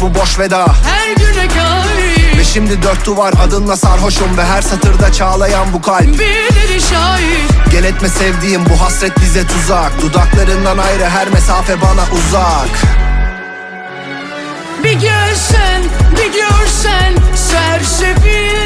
bu boş veda. Her güne kair Ve şimdi dört duvar adınla sarhoşum Ve her satırda çağlayan bu kalp. Bir deli şair Gel etme sevdiğim bu hasret bize tuzak. Dudaklarından ayrı her mesafe bana uzak. Bir gelsen bir görsen Sersefil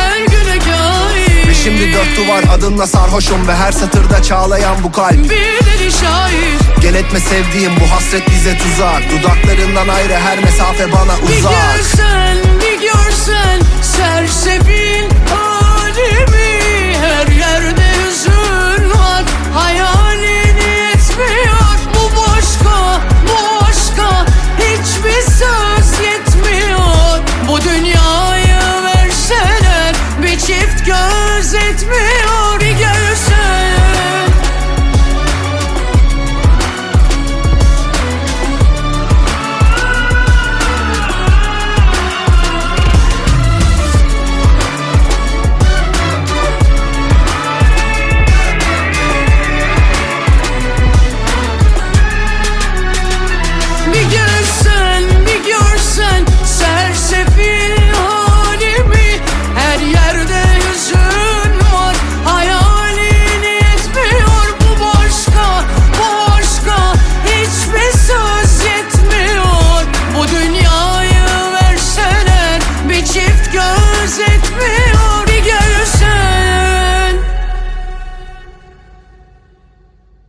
her güne kain Ve şimdi dört duvar adınla sarhoşum ve her satırda çağlayan bu kalp. Bir deli şair. Gel etme sevdiğim bu hasret bize tuzak. Dudaklarından ayrı her mesafe bana uzak. Bir görsen bir görsen sersefil